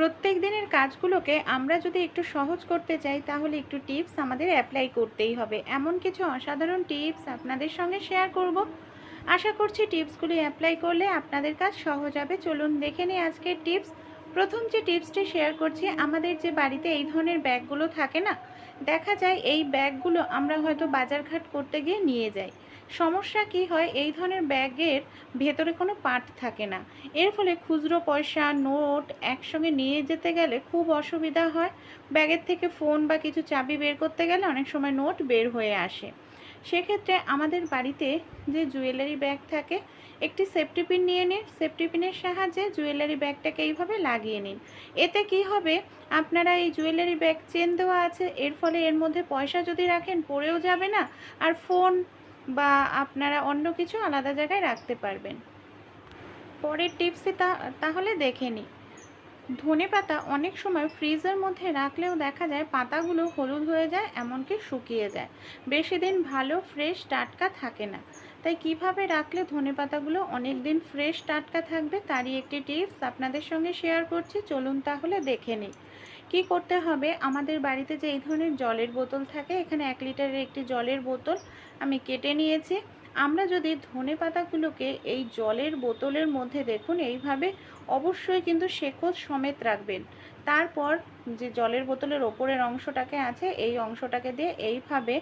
প্রত্যেক দিনের কাজগুলোকে আমরা যদি একটু সহজ করতে চাই, তাহলে একটু টিপস আমাদের অ্যাপ্লাই করতেই হবে। এমন কিছু অসাধারণ টিপস আপনাদের সঙ্গে শেয়ার করব। আশা করছি টিপসগুলি অ্যাপ্লাই করলে আপনাদের কাজ সহজ হবে। চলুন দেখে নিই আজকের টিপস। প্রথম যে টিপসটি শেয়ার করছি, আমাদের যে বাড়িতে এই ধরনের ব্যাগগুলো থাকে না, দেখা যায় এই ব্যাগগুলো আমরা হয়তো বাজারঘাট করতে গিয়ে নিয়ে যাই। সমস্যা কি হয়? এই ধরনের ব্যাগের ভেতরে কোনো পার্ট থাকে না। এর ফলে খুচরো পয়সা, নোট একসঙ্গে নিয়ে যেতে গেলে খুব অসুবিধা হয়। ব্যাগের থেকে ফোন বা কিছু চাবি বের করতে গেলে অনেক সময় নোট বের হয়ে আসে। সেক্ষেত্রে আমাদের বাড়িতে যে জুয়েলারি ব্যাগ থাকে, একটি সেফটি পিন নিয়ে নিন। সেফটি পিনের সাহায্যে জুয়েলারি ব্যাগটাকে এইভাবে লাগিয়ে নিন। এতে কি হবে? আপনারা এই জুয়েলারি ব্যাগ চেন দেওয়া আছে। এর ফলে এর মধ্যে পয়সা যদি রাখেন, পড়েও যাবে না। আর ফোন বা আপনারা অন্য কিছু আলাদা জায়গায় রাখতে পারবেন। পরের টিপসে তাহলে দেখে নিই। ধনে পাতা অনেক সময় ফ্রিজের মধ্যে রাখলেও দেখা যায় পাতাগুলো হলুদ হয়ে যায়, এমনকি শুকিয়ে যায়। বেশি দিন ভালো ফ্রেশ টাটকা থাকে না। তাই কীভাবে রাখলে ধনে পাতাগুলো অনেক দিন ফ্রেশ টাটকা থাকবে, তারই একটি টিপস আপনাদের সঙ্গে শেয়ার করছি। চলুন তাহলে দেখে নিই। কি করতে হবে? আমাদের বাড়িতে যে এই ধরনের জলের বোতল থাকে, এখানে এক লিটারের একটি জলের বোতল আমি কেটে নিয়েছি। আমরা যদি ধনে পাতাগুলোকে এই জলের বোতলের মধ্যে দেখুন, এইভাবে অবশ্যই কিন্তু শেকড় সমেত রাখবেন। তারপর যে জলের বোতলের ওপরের অংশটাকে আছে, এই অংশটাকে দিয়ে এইভাবে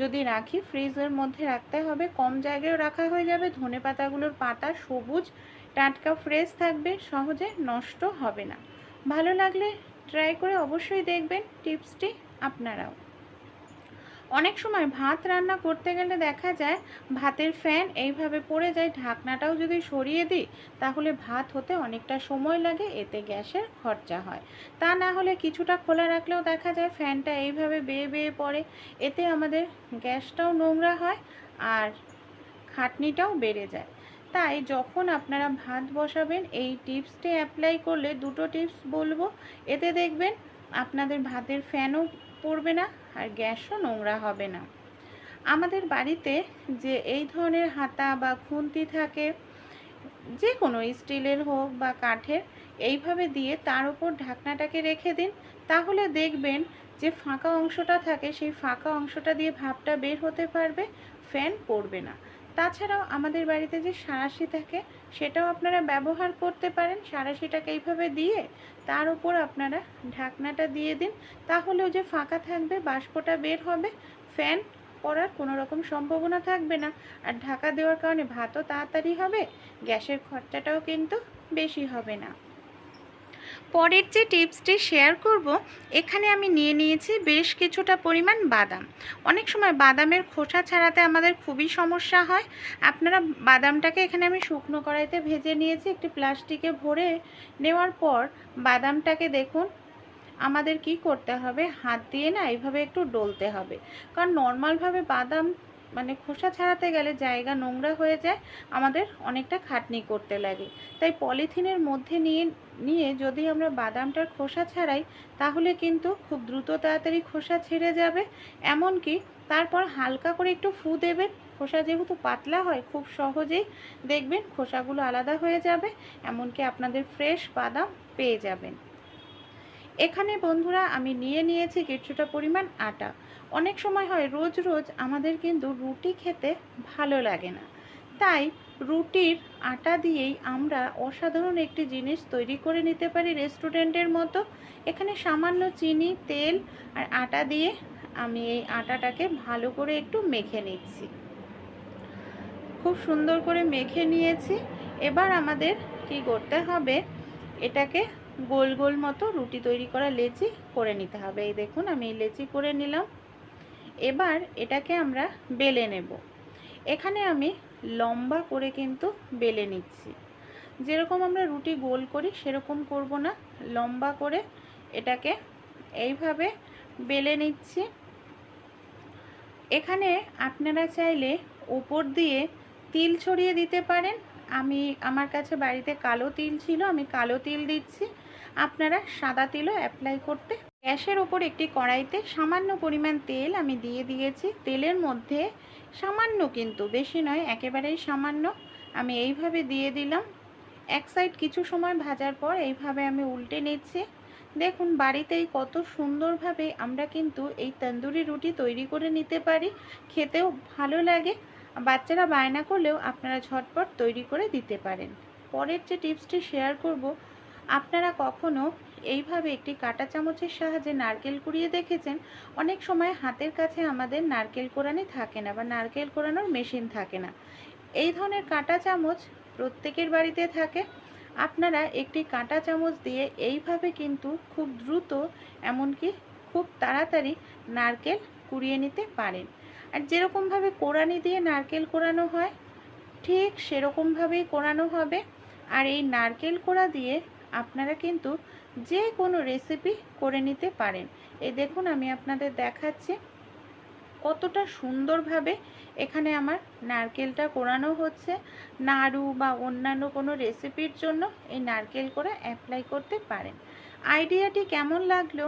যদি রাখি, ফ্রিজের মধ্যে রাখতে হবে। কম জায়গায়ও রাখা হয়ে যাবে, ধনে পাতাগুলোর পাতা সবুজ, টাটকা, ফ্রেশ থাকবে, সহজে নষ্ট হবে না। ভালো লাগলে ট্রাই করে অবশ্যই দেখবেন টিপসটি আপনারাও। অনেক সময় ভাত রান্না করতে গেলে দেখা যায় ভাতের ফ্যান এইভাবে পড়ে যায়, ঢাকনাটাও যদি সরিয়ে দিই, তাহলে ভাত হতে অনেকটা সময় লাগে, এতে গ্যাসের খরচা হয়। তা না হলে কিছুটা খোলা রাখলেও দেখা যায় ফ্যানটা এইভাবে বেয়ে বেয়ে পড়ে, এতে আমাদের গ্যাসটাও নোংরা হয় আর খাটনিটাও বেড়ে যায়। তাই যখন আপনারা ভাত বসাবেন, এই টিপসটি অ্যাপ্লাই করলে দুটো টিপস বলব। এতে দেখবেন আপনাদের ভাতের ফ্যানও পড়বে না আর গ্যাসও নোংরা হবে না। আমাদের বাড়িতে যে এই ধরনের হাতা বা খুন্তি থাকে যে কোনো স্টিলের হোক বা কাঠের, এইভাবে দিয়ে তার উপর ঢাকনাটাকে রেখে দিন। তাহলে দেখবেন যে ফাঁকা অংশটা থাকে, সেই ফাঁকা অংশটা দিয়ে ভাপটা বের হতে পারবে, ফ্যান পড়বে না। তাছাড়াও আমাদের বাড়িতে যে সাঁড়াশি থাকে, সেটাও আপনারা ব্যবহার করতে পারেন। সাঁড়াশিটাকে এইভাবে দিয়ে তার উপর আপনারা ঢাকনাটা দিয়ে দিন। তাহলেও যে ফাঁকা থাকবে, বাষ্পটা বের হবে, ফ্যান পড়ার কোনো রকম সম্ভাবনা থাকবে না। আর ঢাকা দেওয়ার কারণে ভাতও তাড়াতাড়ি হবে, গ্যাসের খরচাটাও কিন্তু বেশি হবে না। পরের যে টিপসটি শেয়ার করব, এখানে আমি নিয়ে নিয়েছি বেশ কিছুটা পরিমাণ বাদাম। অনেক সময় বাদামের খোসা ছাড়াতে আমাদের খুবই সমস্যা হয়। আপনারা বাদামটাকে এখানে আমি শুকনো কড়াইতে ভেজে নিয়েছি, একটি প্লাস্টিকে ভরে নেওয়ার পর বাদামটাকে দেখুন, আমাদের কি করতে হবে? হাত দিয়ে না এইভাবে একটু ডলতে হবে। কারণ নর্মালভাবে বাদাম মানে খোসা ছাড়াতে গেলে জায়গা নোংরা হয়ে যায়, আমাদের অনেকটা খাটনি করতে লাগে। তাই পলিথিনের মধ্যে নিয়ে নিয়ে যদি আমরা বাদামটার খোসা ছাড়াই, তাহলে কিন্তু খুব দ্রুত তাড়াতাড়ি খোসা ছেড়ে যাবে। এমনকি তারপর হালকা করে একটু ফু দেবেন। খোসা যেহেতু পাতলা হয়, খুব সহজেই দেখবেন খোসাগুলো আলাদা হয়ে যাবে, এমনকি আপনাদের ফ্রেশ বাদাম পেয়ে যাবেন। এখানে বন্ধুরা, আমি নিয়ে নিয়েছি কিছুটা পরিমাণ আটা। অনেক সময় হয় রোজ রোজ আমাদের কিন্তু রুটি খেতে ভালো লাগে না। তাই রুটির আটা দিয়েই আমরা অসাধারণ একটি জিনিস তৈরি করে নিতে পারি রেস্টুরেন্টের মতো। এখানে সামান্য চিনি, তেল আর আটা দিয়ে আমি এই আটাটাকে ভালো করে একটু মেখে নিচ্ছি। খুব সুন্দর করে মেখে নিয়েছি। এবার আমাদের কি করতে হবে? এটাকে গোল গোল মতো রুটি তৈরি করা লেচি করে নিতে হবে। এই দেখুন আমি লেচি করে নিলাম। এবার এটাকে আমরা বেলে নেব। এখানে আমি লম্বা করে কিন্তু বেলে নিচ্ছি। যেরকম আমরা রুটি গোল করি, সেরকম করব না। লম্বা করে এটাকে এইভাবে বেলে নিচ্ছি। এখানে আপনারা চাইলে ওপর দিয়ে তিল ছড়িয়ে দিতে পারেন। আমি, আমার কাছে বাড়িতে কালো তিল ছিল, আমি কালো তিল দিচ্ছি। আপনারা সাদা তিলও অ্যাপ্লাই করতে গ্যাসের ওপর একটি কড়াইতে সামান্য পরিমাণ তেল আমি দিয়ে দিয়েছি। তেলের মধ্যে সামান্য কিন্তু, বেশি নয়, একেবারেই সামান্য আমি এইভাবে দিয়ে দিলাম। এক সাইড কিছু সময় ভাজার পর এইভাবে আমি উল্টে নিচ্ছি। দেখুন, বাড়িতেই কত সুন্দরভাবে আমরা কিন্তু এই তন্দুরি রুটি তৈরি করে নিতে পারি। খেতেও ভালো লাগে। বাচ্চারা বায়না করলেও আপনারা ঝটপট তৈরি করে দিতে পারেন। পরের যে টিপসটি শেয়ার করব, আপনারা কখনো এইভাবে একটি কাঁটা চামচের সাহায্যে নারকেল কুড়িয়ে দেখেছেন। অনেক সময় হাতের কাছে আমাদের নারকেল কোরানি থাকে না বা নারকেল কোরানোর মেশিন থাকে না। এই ধরনের কাঁটা চামচ প্রত্যেকের বাড়িতে থাকে। আপনারা একটি কাঁটা চামচ দিয়ে এইভাবে কিন্তু খুব দ্রুত এমনকি খুব তাড়াতাড়ি নারকেল কুড়িয়ে নিতে পারেন। আর যেরকমভাবে কোরানি দিয়ে নারকেল কোরানো হয়, ঠিক সেরকমভাবেই কোরানো হবে। আর এই নারকেল কোড়া দিয়ে আপনারা কিন্তু যে কোনো রেসিপি করে নিতে পারেন। এই দেখুন, আমি আপনাদের দেখাচ্ছি কতটা সুন্দরভাবে এখানে আমার নারকেলটা কোরানো হচ্ছে। নাড়ু বা অন্যান্য কোনো রেসিপির জন্য এই নারকেল কোড়া অ্যাপ্লাই করতে পারেন। আইডিয়াটি কেমন লাগল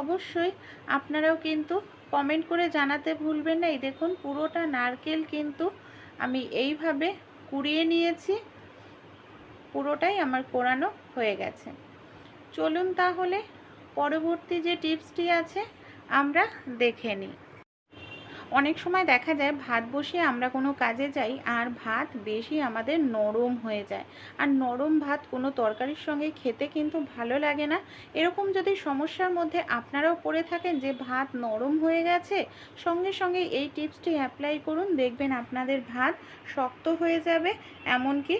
অবশ্যই আপনারাও কিন্তু কমেন্ট করে জানাতে ভুলবেন না। এই দেখুন, পুরোটা নারকেল কিন্তু আমি এইভাবে কুড়িয়ে নিয়েছি। পুরোটাই আমার কোরানো হয়ে গেছে। চলুন তাহলে পরবর্তী যে টিপসটি আছে, আমরা দেখে নিই। অনেক সময় দেখা যায় ভাত বসিয়ে আমরা কোনো কাজে যাই আর ভাত বেশি আমাদের নরম হয়ে যায়। আর নরম ভাত কোনো তরকারির সঙ্গে খেতে কিন্তু ভালো লাগে না। এরকম যদি সমস্যার মধ্যে আপনারাও পড়ে থাকেন যে ভাত নরম হয়ে গেছে, সঙ্গে সঙ্গে এই টিপসটি অ্যাপ্লাই করুন। দেখবেন আপনাদের ভাত শক্ত হয়ে যাবে, এমনকি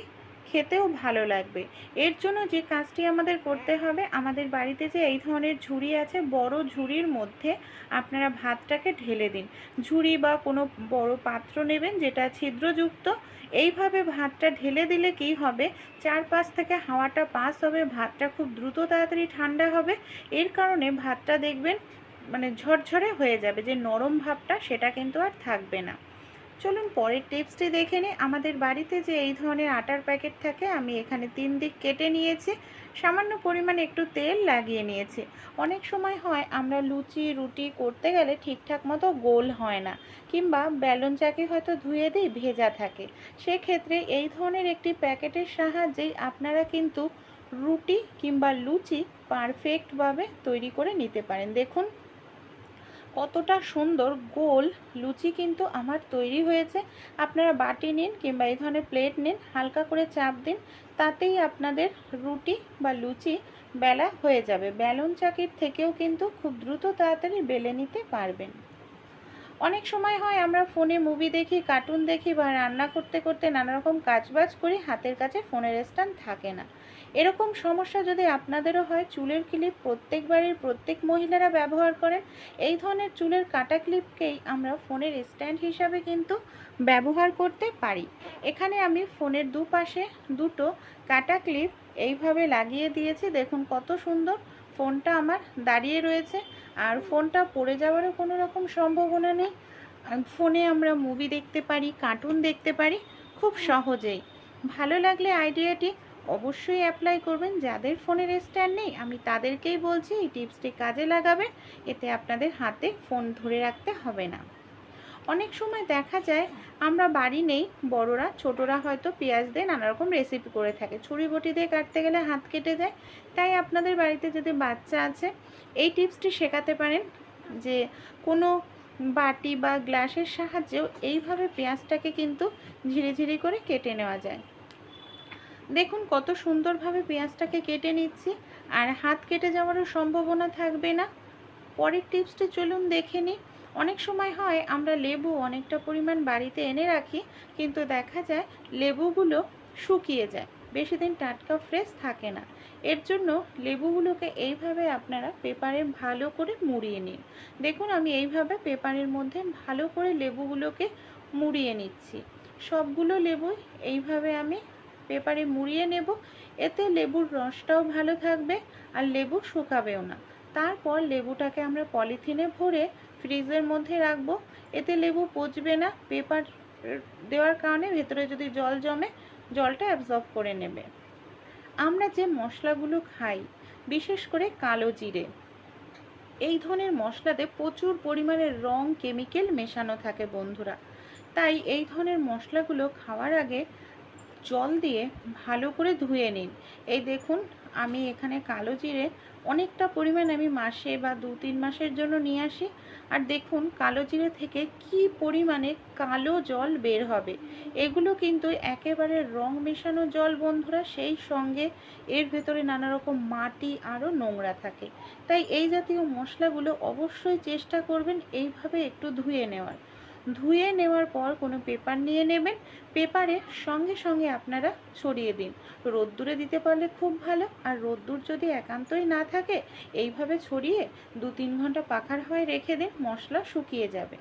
খেতেও ভালো লাগবে। এর জন্য যে কাজটি আমাদের করতে হবে, আমাদের বাড়িতে যে এই ধরনের ঝুড়ি আছে, বড় ঝুড়ির মধ্যে আপনারা ভাতটাকে ঢেলে দিন। ঝুড়ি বা কোনো বড় পাত্র নেবেন যেটা ছিদ্রযুক্ত, এইভাবে ভাতটা ঢেলে দিলে কি হবে? চারপাশ থেকে হাওয়াটা পাস হবে, ভাতটা খুব দ্রুত তাড়াতাড়ি ঠান্ডা হবে। এর কারণে ভাতটা দেখবেন মানে ঝরঝরে হয়ে যাবে, যে নরম ভাবটা সেটা কিন্তু আর থাকবে না। চলুন পরের টিপসটি দেখে নিই। আমাদের বাড়িতে যে এই ধরনের আটার প্যাকেট থাকে, আমি এখানে তিন দিক কেটে নিয়েছি। সামান্য পরিমাণে একটু তেল লাগিয়ে নিয়েছি। অনেক সময় হয় আমরা লুচি, রুটি করতে গেলে ঠিকঠাক মতো গোল হয় না, কিংবা ব্যালন চাকি হয়তো ধুয়ে দিই, ভেজা থাকে। সেক্ষেত্রে এই ধরনের একটি প্যাকেটের সাহায্যেই আপনারা কিন্তু রুটি কিংবা লুচি পারফেক্টভাবে তৈরি করে নিতে পারেন। দেখুন। কতটা সুন্দর গোল লুচি কিন্তু আমার তৈরি হয়েছে। আপনারা বাটি নিন কিংবা এই ধরনের প্লেট নিন, হালকা করে চাপ দিন, তাতেই আপনাদের রুটি বা লুচি বেলা হয়ে যাবে। ব্যালন চাকির থেকেও কিন্তু খুব দ্রুত তাড়াতাড়ি বেলে নিতে পারবেন। অনেক সময় হয় আমরা ফোনে মুভি দেখি কার্টুন দেখি বা রান্না করতে করতে নানা রকম কাজবাজ করি, হাতের কাছে ফোনের স্ট্যান্ড থাকে না। এরকম সমস্যা যদি আপনাদেরও হয়, চুলের ক্লিপ প্রত্যেক বাড়ির প্রত্যেক মহিলারা ব্যবহার করেন, এই ধরনের চুলের কাটা ক্লিপকেই আমরা ফোনের স্ট্যান্ড হিসাবে কিন্তু ব্যবহার করতে পারি। এখানে আমি ফোনের দুপাশে দুটো কাটা ক্লিপ এইভাবে লাগিয়ে দিয়েছি, দেখুন কত সুন্দর। ফোনটা আমার দাঁড়িয়ে রয়েছে আর ফোনটা পড়ে যাওয়ারও কোনো রকম সম্ভাবনা নেই। ফোনে আমরা মুভি দেখতে পারি কার্টুন দেখতে পারি, খুব সহজেই। ভালো লাগলে আইডিয়াটি অবশ্যই অ্যাপ্লাই করবেন। যাদের ফোনের স্ট্যান্ড নেই, আমি তাদেরকেই বলছি, এই টিপসটি কাজে লাগাবেন। এতে আপনাদের হাতে ফোন ধরে রাখতে হবে না। অনেক সময় দেখা যায় আমরা বাড়ি নেই, বড়রা, ছোটরা হয়তো পেঁয়াজ দিয়ে নানা রকম রেসিপি করে থাকে। ছুরি বটি দিয়ে কাটতে গেলে হাত কেটে যায়। তাই আপনাদের বাড়িতে যদি বাচ্চা আছে, এই টিপসটি শেখাতে পারেন যে কোনো বাটি বা গ্লাসের সাহায্যেও এইভাবে পেঁয়াজটাকে কিন্তু ঝিরি ঝিরি করে কেটে নেওয়া যায়। দেখুন কত সুন্দরভাবে পেঁয়াজটাকে কেটে নিচ্ছি। আর হাত কেটে যাওয়ারও সম্ভাবনা থাকবে না। পরের টিপসটি চলুন দেখে নিই। অনেক সময় হয় আমরা লেবু অনেকটা পরিমাণ বাড়িতে এনে রাখি, কিন্তু দেখা যায় লেবুগুলো শুকিয়ে যায়। বেশি দিন টাটকা ফ্রেশ থাকে না। এর জন্য লেবুগুলোকে এইভাবে আপনারা পেপারে ভালো করে মুড়িয়ে নিন। দেখুন, আমি এইভাবে পেপারের মধ্যে ভালো করে লেবুগুলোকে মুড়িয়ে নিচ্ছি। সবগুলো লেবুই এইভাবে আমি পেপারে মুড়িয়ে নেব। এতে লেবুর রসটাও ভালো থাকবে আর লেবু শুকাবেও না। তারপর লেবুটাকে আমরা পলিথিনে ভরে ফ্রিজের মধ্যে রাখব। এতে লেবু পচবে না, পেপার দেওয়ার কারণে ভেতরে যদি জল জমে, জলটা অ্যাবজর্ব করে নেবে। আমরা যে মশলাগুলো খাই, বিশেষ করে কালো জিরে, এই ধরনের মশলাতে প্রচুর পরিমাণে রং কেমিক্যাল মেশানো থাকে বন্ধুরা। তাই এই ধরনের মশলাগুলো খাওয়ার আগে জল দিয়ে ভালো করে ধুয়ে নিন। এই দেখুন, আমি এখানে কালো জিরে অনেকটা পরিমাণ আমি মাসে বা দু তিন মাসের জন্য নিয়ে আসি। আর দেখুন, কালো জিরে থেকে কি পরিমাণে কালো জল বের হবে। এগুলো কিন্তু একেবারে রং মেশানো জল বন্ধুরা, সেই সঙ্গে এর ভেতরে নানা রকম মাটি আরও নোংরা থাকে। তাই এই জাতীয় মশলাগুলো অবশ্যই চেষ্টা করবেন এইভাবে একটু ধুয়ে নেওয়ার। ধুয়ে নেওয়ার পর কোনো পেপার নিয়ে নেবেন। পেপারে সঙ্গে সঙ্গে আপনারা ছড়িয়ে দিন। রোদ্দুরে দিতে পারলে খুব ভালো, আর রোদ্দুর যদি একান্তই না থাকে, এইভাবে ছড়িয়ে দু তিন ঘণ্টা পাখার হয় রেখে দিন, মশলা শুকিয়ে যাবে।